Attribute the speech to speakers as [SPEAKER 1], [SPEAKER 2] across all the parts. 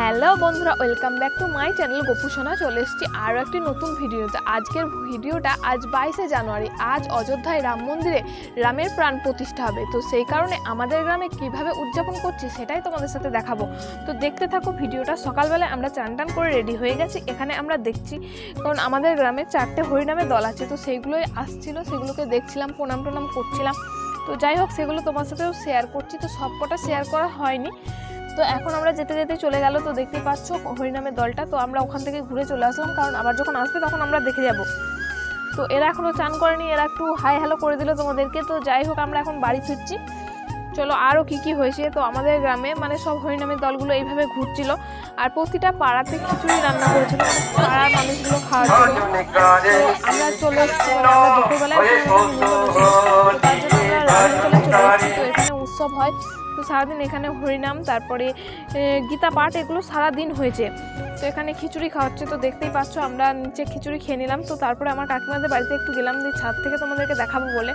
[SPEAKER 1] Hello বন্ধুরা, welcome back to my channel Gopusona চলে এসেছি আরও একটি নতুন ভিডিওতে। আজকের ভিডিওটা আজ বাইশে জানুয়ারি, আজ অযোধ্যায় রাম মন্দিরে রামের প্রাণ প্রতিষ্ঠা হবে। তো সেই কারণে আমাদের গ্রামে কীভাবে উদযাপন করছি সেটাই তোমাদের সাথে দেখাবো। তো দেখতে থাকো ভিডিওটা সকালবেলায় আমরা চান টান করে রেডি হয়ে গেছি। এখানে আমরা দেখছি, কারণ আমাদের গ্রামে চারটে হরিনামের দল আছে। তো সেইগুলোই আসছিল, সেগুলোকে দেখছিলাম প্রণাম টনাম করছিলাম। তো যাই হোক, সেগুলো তোমার সাথেও শেয়ার করছি। তো সবকটা শেয়ার করা হয়নি। তো এখন আমরা যেতে যেতে চলে গেল, তো দেখতে পাচ্ছ হরিনামের দলটা। তো আমরা ওখান থেকে ঘুরে চলে আসলাম, কারণ আবার যখন আসবে তখন আমরা দেখে যাব। তো এরা এখনও চান করেনি, এরা একটু হাই হ্যালো করে দিল তোমাদেরকে। তো যাই হোক, আমরা এখন বাড়ি ফিরছি। চলো আরও কী কী হয়েছে? তো আমাদের গ্রামে মানে সব হরিনামের দলগুলো এইভাবে ঘুরছিল। আর প্রতিটা পাড়াতে খিচুড়ি রান্না করেছিল। পাড়ার মানুষগুলো খাওয়ার জন্য। আমরা চলে এসেছি। দুপুরবেলায় উৎসব হয়। তো সারাদিন এখানে হরিনাম, তারপরে গীতা পাঠ, এগুলো সারাদিন হয়েছে। তো এখানে খিচুড়ি খাওয়াচ্ছে, তো দেখতেই পাচ্ছ আমরা নিচে খিচুড়ি খেয়ে নিলাম। তো তারপরে আমার কাকিমাদের বাড়িতে একটু গেলাম, দিয়ে ছাদ থেকে তোমাদেরকে দেখাবো বলে।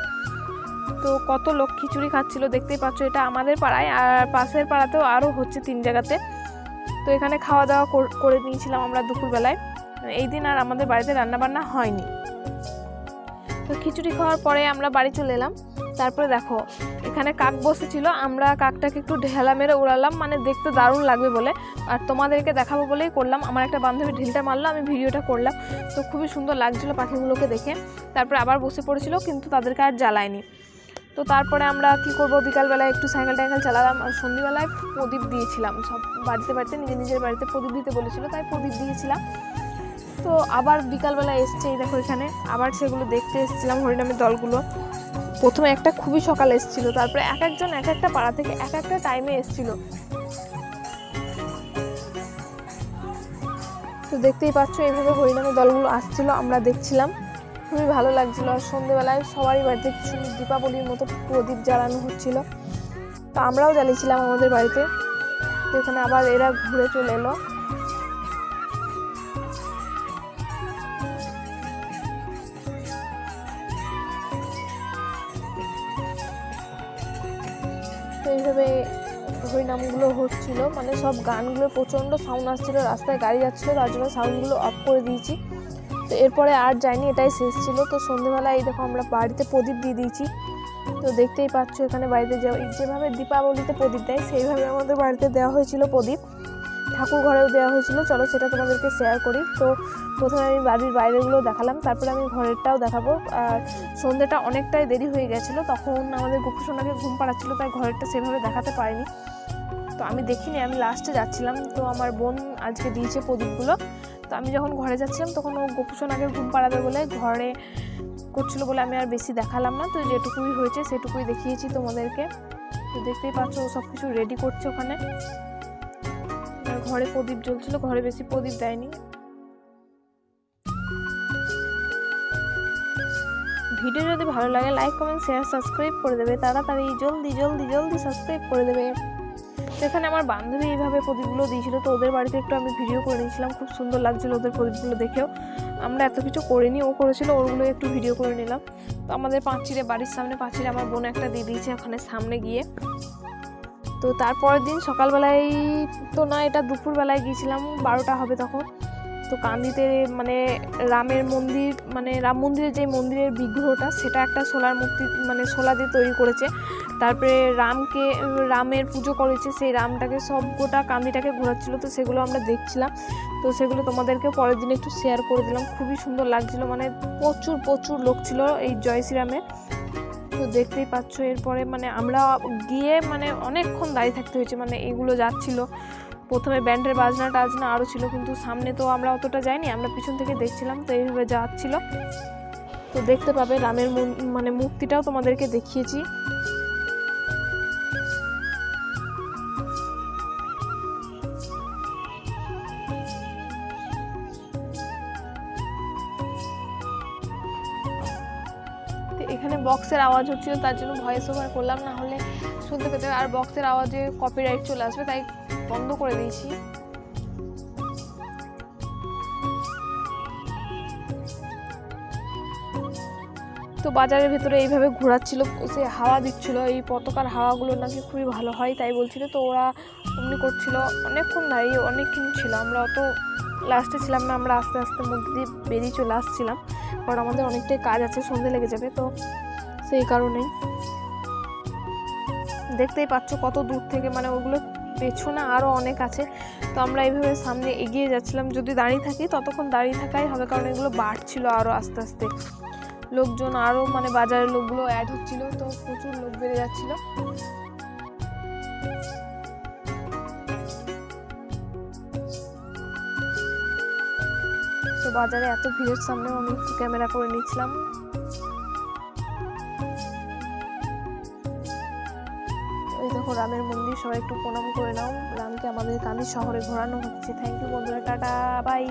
[SPEAKER 1] তো কত লোক খিচুড়ি খাচ্ছিল, দেখতেই পাচ্ছ এটা আমাদের পাড়ায়, আর পাশের পাড়াতেও আরও হচ্ছে তিন জায়গাতে। তো এখানে খাওয়া দাওয়া করে নিয়েছিলাম আমরা দুপুরবেলায়। এই দিন আর আমাদের বাড়িতে রান্নাবান্না হয়নি। তো খিচুড়ি খাওয়ার পরে আমরা বাড়ি চলে এলাম। তারপরে দেখো, এখানে কাক বসেছিল, আমরা কাকটাকে একটু ঢেলা মেরে উড়ালাম মানে দেখতে দারুণ লাগবে বলে। আর তোমাদেরকে দেখাবো বলেই করলাম, আমার একটা বান্ধবী ঢিলটা মারলো, আমি ভিডিওটা করলাম। তো খুবই সুন্দর লাগছিল পাখিগুলোকে দেখে। তারপরে আবার বসে পড়েছিল, কিন্তু তাদেরকে আর জ্বালায়নি। তো তারপরে আমরা কি করব, বিকালবেলায় একটু সাইকেল টাইকেল চালালাম, আর সন্ধ্যেবেলায় প্রদীপ দিয়েছিলাম। সব বাড়িতে বাড়িতে, নিজের নিজের বাড়িতে প্রদীপ দিতে বলেছিল, তাই প্রদীপ দিয়েছিলাম। তো আবার বিকালবেলা এসছে, এই দেখো এখানে। আবার সেগুলো দেখতে এসেছিলাম হরিনামের দলগুলো। প্রথমে একটা খুবই সকালে এসেছিল, তারপরে এক একজন এক একটা পাড়া থেকে এক একটা টাইমে এসেছিল। তো দেখতেই পাচ্ছ এইভাবে হরিনামের দলগুলো আসছিল, আমরা দেখছিলাম। খুবই ভালো লাগছিল। আর সন্ধেবেলায় সবারই বাড়িতে কিছু দীপাবলির মতো প্রদীপ জ্বালানো হচ্ছিল। তো আমরাও জ্বালিয়েছিলাম আমাদের বাড়িতে। তো এখানে আবার এরা ঘুরে চলে এলো। এইভাবে হরিনামগুলো হচ্ছিল। মানে সব গানগুলো প্রচণ্ড সাউন্ড আসছিল, রাস্তায় গাড়ি যাচ্ছিল, তার জন্য সাউন্ডগুলো অফ করে দিয়েছি। তো এরপরে আর যাইনি, এটাই শেষ ছিল। তো সন্ধ্যেবেলায় এই দেখো আমরা বাড়িতে প্রদীপ দিয়ে দিয়েছি। তো দেখতেই পাচ্ছ এখানে বাড়িতে যেভাবে দীপাবলিতে প্রদীপ দেয়, সেইভাবে আমাদের বাড়িতে দেওয়া হয়েছিল প্রদীপ। ঠাকুর ঘরেও দেওয়া হয়েছিল। চলো সেটা তোমাদেরকে শেয়ার করি। তো প্রথমে আমি বাড়ির বাইরেগুলো দেখালাম, তারপরে আমি ঘরেরটাও দেখাবো। আর সন্ধ্যেটা অনেকটাই দেরি হয়ে গেছিল, তখন আমাদের গোপুসোনাকে ঘুম পাড়াচ্ছিলো, তাই ঘরেরটা সেভাবে দেখাতে পারিনি। তো আমি দেখিনি, আমি লাস্টে যাচ্ছিলাম। তো আমার বোন আজকে দিয়েছে প্রদীপগুলো। তো আমি যখন ঘরে যাচ্ছিলাম, তখন ও গোপুসোনাকে ঘুম পাড়াবে বলে ঘরে করছিল বলে আমি আর বেশি দেখালাম না। তো যেটুকুই হয়েছে, সেটুকুই দেখিয়েছি তোমাদেরকে। তো দেখতেই পাচ্ছ ও সব কিছু রেডি করছে ওখানে। ঘরে প্রদীপ জ্বলছিল, ঘরে বেশি প্রদীপ দেয়নি। ভিডিও যদি ভালো লাগে লাইক কমেন্ট শেয়ার সাবস্ক্রাইব করে দেবে। তাড়াতাড়ি, জলদি জলদি জলদি সাবস্ক্রাইব করে দেবে। সেখানে আমার বান্ধবী এইভাবে প্রদীপগুলো দিয়েছিল, তো ওদের বাড়িতে একটু আমি ভিডিও করে নিয়েছিলাম। খুব সুন্দর লাগছিল ওদের প্রদীপগুলো দেখেও। আমরা এত কিছু করিনি, ও করেছিল ওগুলো একটু ভিডিও করে নিলাম। তো আমাদের পাঁচিরে বাড়ির সামনে পাঁচিরে আমার বোন একটা দিয়ে দিয়েছে, ওখানে সামনে গিয়ে। তো তারপরের দিন সকালবেলায় তো না, এটা দুপুরবেলায় গিয়েছিলাম, বারোটা হবে তখন। তো কান্দিতে মানে রামের মন্দির মানে রাম মন্দিরের যে মন্দিরের বিগ্রহটা, সেটা একটা সোলার মূর্তি মানে সোলা দিয়ে তৈরি করেছে। তারপরে রামকে, রামের পুজো করেছে, সেই রামটাকে সব গোটা কান্দিটাকে ঘোরাচ্ছিল, তো সেগুলো আমরা দেখছিলাম। তো সেগুলো তোমাদেরকে পরের দিন একটু শেয়ার করে দিলাম। খুবই সুন্দর লাগছিল মানে প্রচুর প্রচুর লোক ছিল এই জয় শ্রীরামের। তো দেখতেই পাচ্ছ, এরপরে মানে আমরা গিয়ে মানে অনেকক্ষণ দাঁড়িয়ে থাকতে হয়েছে মানে এগুলো যাচ্ছিল। প্রথমে ব্যান্ডের বাজনা টাজনা আরও ছিল, কিন্তু সামনে তো আমরা অতটা যাইনি, আমরা পিছন থেকে দেখছিলাম, তো এইভাবে যাচ্ছিল। তো দেখতে পাবে রামের মানে মূর্তিটাও তোমাদেরকে দেখিয়েছি। এখানে বক্সের আওয়াজ হচ্ছিল, তার জন্য ভয়েস ওভার করলাম, না হলে শুনতে পেতে আর বক্সের আওয়াজে কপিরাইট চলে আসবে, তাই বন্ধ করে দিয়েছি। তো বাজারের ভেতরে এইভাবে ঘোরাচ্ছিল, সে হাওয়া দিচ্ছিল, এই পতাকার হাওয়াগুলো নাকি খুবই ভালো হয়, তাই বলছিল। তো ওরা অমনি করছিল, অনেকক্ষণ দাঁড়িয়ে অনেকক্ষণ ছিল, আমরা অত লাস্টে ছিলাম না, আমরা আস্তে আস্তে মধ্যে দিয়ে বেরিয়ে চলে আসছিলাম। কারণ আমাদের অনেকটাই কাজ আছে, সন্ধে লেগে যাবে, তো সেই কারণেই। দেখতেই পাচ্ছ কত দূর থেকে মানে ওগুলো পেছনে আরও অনেক আছে। তো আমরা এইভাবে সামনে এগিয়ে যাচ্ছিলাম, যদি দাঁড়িয়ে থাকি, ততক্ষণ দাঁড়িয়ে থাকাই হবে, কারণ এগুলো বাড়ছিল আরও আস্তে আস্তে। লোকজন আরও মানে বাজারের লোকগুলো অ্যাড হচ্ছিল, তো প্রচুর লোক বেড়ে যাচ্ছিল। বাজারে এত ভিড়ের সামনে আমি একটু ক্যামেরা করে নিচ্ছিলাম। এই দেখো, রামের মন্দির, সবাই একটু প্রণাম করে নাও। রামকে আমাদের কান্দি শহরে ঘোরানো হচ্ছে। থ্যাংক ইউ বন্ধুরা, টাটা বাই